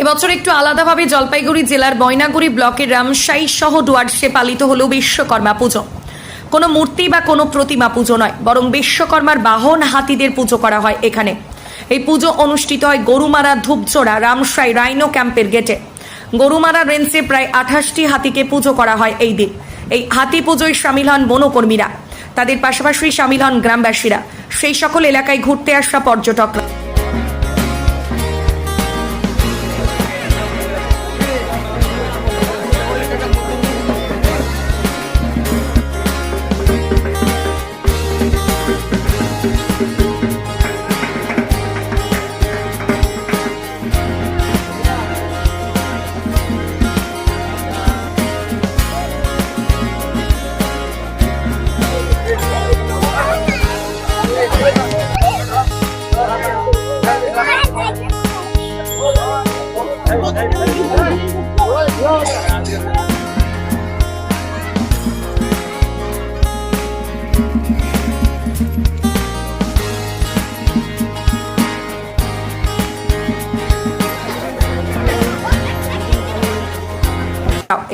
এবছর একটু আলাদাভাবে জলপাইগুড়ি জেলার বয়নাগুড়ি ব্লকের রামসাই সহ ডুয়ার্সে পালিত হলো বিশ্বকর্মা পুজো। কোনো মূর্তি বা কোনো প্রতিমা পুজো নয়, বরং বিশ্বকর্মার বাহন হাতিদের পুজো করা হয় এখানে। এই পুজো অনুষ্ঠিত হয় গরুমারা ধূপচোড়া রামসাই রাইনো ক্যাম্পের গেটে। গরুমারা রেঞ্জে প্রায় আঠাশটি হাতিকে পুজো করা হয় এই দিন। এই হাতি পুজোয় সামিল হন বনকর্মীরা। তাদের পাশাপাশি সামিল হন গ্রামবাসীরা। সেই সকল এলাকায় ঘুরতে আসা পর্যটকরা।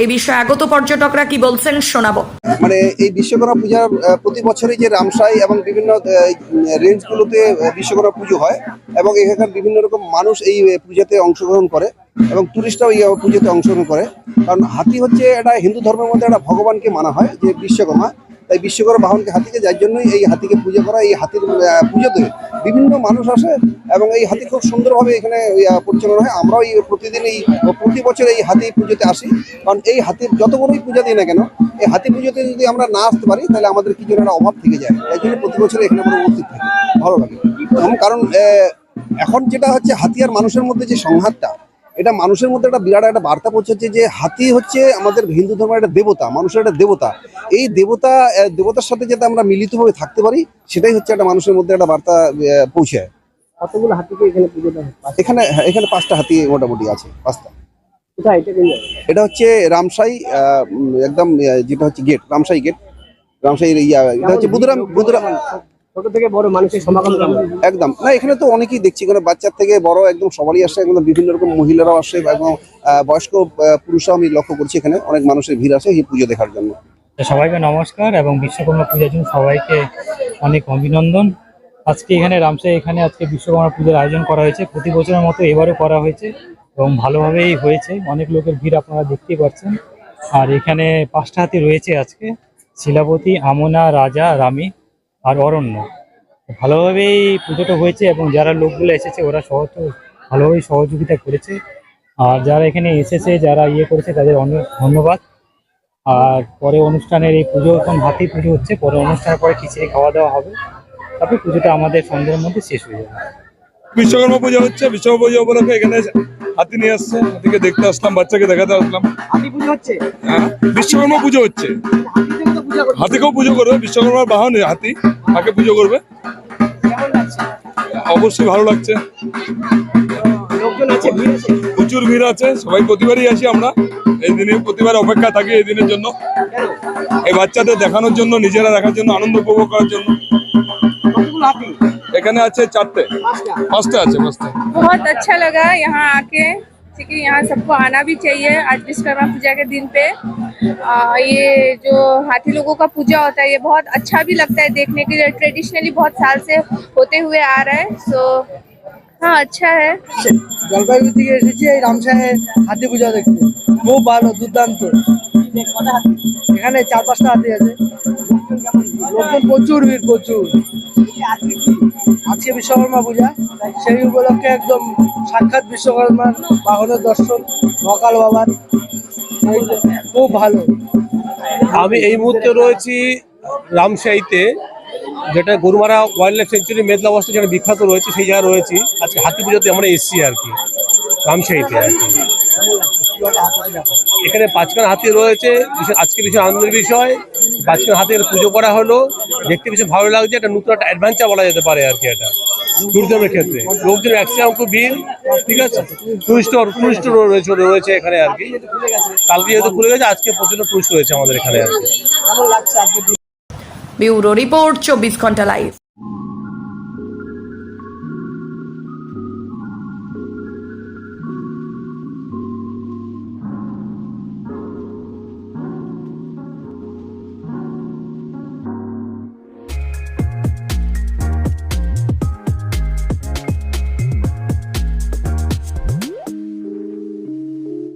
এ বিষয়ে আগত পর্যটকরা কি বলছেন শোনাবো। মানে এই বিশ্বকর্মা পূজার প্রতি বছরই যে রামসাই এবং বিভিন্ন রেঞ্জগুলোতে বিশ্বকর্মা পুজো হয় এবং এখানকার বিভিন্ন রকম মানুষ এই পূজাতে অংশগ্রহণ করে। এবং টুরিস্টরাও এই পুজোতে অংশগ্রহণ করে। কারণ হাতি হচ্ছে এটা হিন্দু ধর্মের মধ্যে একটা ভগবানকে মানা হয়, যে বিশ্বকর্মা। তাই বিশ্বকর্মা বাহনকে হাতিকে, যার জন্যই এই হাতিকে পুজো করা, এই হাতির পুজোতে বিভিন্ন মানুষ আসে এবং এই হাতি খুব সুন্দরভাবে এখানে পরিচালনা হয়। আমরাও এই প্রতিদিন এই, প্রতি বছর এই হাতি পুজোতে আসি। কারণ এই হাতির যত বড়ই পূজা দিই না কেন, এই হাতি পুজোতে যদি আমরা না আসতে পারি, তাহলে আমাদের কিছু একটা অভাব থেকে যায়। তাই জন্য প্রতি বছর এখানে আমরা উপস্থিত থাকি। ভালো লাগে। কারণ এখন যেটা হচ্ছে হাতিয়ার মানুষের মধ্যে যে সংঘাতটা এটা মানুষের মধ্যে একটা বিরাট একটা বার্তা পৌঁছাচ্ছে যে হাতি হচ্ছে আমাদের হিন্দু ধর্মের একটা দেবতা মানুষের একটা দেবতা। এই দেবতা দেবতার সাথে যাতে আমরা মিলিতভাবে থাকতে পারি সেটাই হচ্ছে একটা মানুষের মধ্যে একটা বার্তা পৌঁছায়। কতগুলো হাতিকে এখানে পুজো এখানে হ্যাঁ, এখানে পাঁচটা হাতি মোটামুটি আছে পাঁচটা। এটা হচ্ছে রামসাই একদম যেটা হচ্ছে গেট রামসাই গেট। রামসাই ইয়া এটা হচ্ছে বুধুরাম বুধুরাম। ছোট থেকে বড় মানুষের সমাগম একদম। না এখানে তো অনেকেই দেখছি এখানে বাচ্চার থেকে বড় একদম সবারই আসে একদম বিভিন্ন রকম মহিলারাও আসে এবং আহ, বয়স্ক পুরুষরাও আমি লক্ষ্য করছি এখানে অনেক মানুষের ভিড় আসে এই পুজো দেখার জন্য। সবাইকে নমস্কার এবং বিশ্বকর্মা পূজার জন্য সবাইকে অনেক অভিনন্দন। আজকে এখানে রামসাই এখানে আজকে বিশ্বকর্মা পুজোর আয়োজন করা হয়েছে প্রতি বছরের মতো এবারও করা হয়েছে এবং ভালোভাবেই হয়েছে। অনেক লোকের ভিড় আপনারা দেখতেই পাচ্ছেন। আর এখানে পাঁচটা হাতি রয়েছে আজকে শিলাবতী আমনা রাজা রানী আর অরণ্য। ভালোভাবেই পুজোটা হয়েছে এবং যারা লোকগুলো এসেছে ওরা সহ ভালোভাবেই সহযোগিতা করেছে। আর যারা এখানে এসেছে যারা ইয়ে করেছে তাদের অনেক ধন্যবাদ। আর পরে অনুষ্ঠানের এই পুজো এখন হাতি পুজো হচ্ছে। পরে অনুষ্ঠানের পরে খিচুড়ি খাওয়া দাওয়া হবে। তারপরে পুজোটা আমাদের সন্ধ্যের মধ্যে শেষ হয়ে যাবে। বিশ্বকর্মা পুজো হচ্ছে। বিশ্বকর্মা পুজো উপলক্ষে এখানে হাতি নিয়ে আসছে। হাতিকে দেখতে আসলাম বাচ্চাকে দেখাতে আসলাম। হাতি পুজো হচ্ছে? হ্যাঁ বিশ্বকর্মা পুজো হচ্ছে। হাতির জন্য তো পূজা করছে হাতিকেও পুজো করবে বিশ্বকর্মার বাহন হাতি তাকে পুজো করবে কেমন লাগছে অবশ্যই ভালো লাগছে লোকজন আছে ভিড় আছে প্রচুর ভিড় আছে সবাই প্রতিবারই আসি আমরা এই দিনে প্রতিবার অপেক্ষা থাকি এই দিনের জন্য কেন এই বাচ্চাদের দেখানোর জন্য নিজেরা দেখার জন্য আনন্দ উপভোগ করার জন্য কতগুলো হাতি এখানে আছে চারটে পাঁচটা পাঁচটা আছে পাঁচটা बहुत अच्छा लगा यहाँ आके क्योंकि यहाँ सबको आना भी चाहिए आज विश्वकर्मा पूजा के दिन पे आ, ये जो हाथी लोगों का पूजा होता है ये बहुत अच्छा भी लगता है देखने के लिए ट्रेडिशनली बहुत साल से होते हुए आ रहा है सो हाँ अच्छा है জলপাইগুড়ি থেকে এসেছি এই রামসাহের হাতি পূজা দেখতে খুব ভালো দুর্দান্ত কটা হাতি এখানে চার পাঁচটা হাতি আছে লোকজন প্রচুর ভিড়, প্রচুর। আজকে বিশ্বকর্মা পূজা, সেই উপলক্ষে একদম সাক্ষাৎ বিশ্বকর্মার বাহনের দর্শন মকাল বাবার। খুব ভালো। আমি এই মুহূর্তে রয়েছি রামশাহীতে, যেটা Gorumara wild life sanctuary Medla বস্তা যেটা বিখ্যাত রয়েছে, সেই জায়গায় রয়েছি। আজকে হাতি পুজোতে আমরা এসেছি আর কি, রামশাহীতে আর কি। এখানে পাঁচখান হাতি রয়েছে আজকে ভীষণ আনন্দের বিষয়। পাঁচখান হাতে পুজো করা হলো দেখতে ভীষণ ভালো লাগছে একটা নতুন একটা অ্যাডভেঞ্চার বলা যেতে পারে আর কি এটা। ট্যুরিজমের ক্ষেত্রে। লোকজন একসাথে খুব ভিড় ঠিক আছে? টুরিস্ট টুরিস্ট রয়েছে রয়েছে এখানে আর কি। কালকে যেহেতু খুলে গেছে আজকে প্রচণ্ড টুরিস্ট রয়েছে আমাদের এখানে আর কি। ব্যুরো রিপোর্ট চব্বিশ ঘণ্টা লাইভ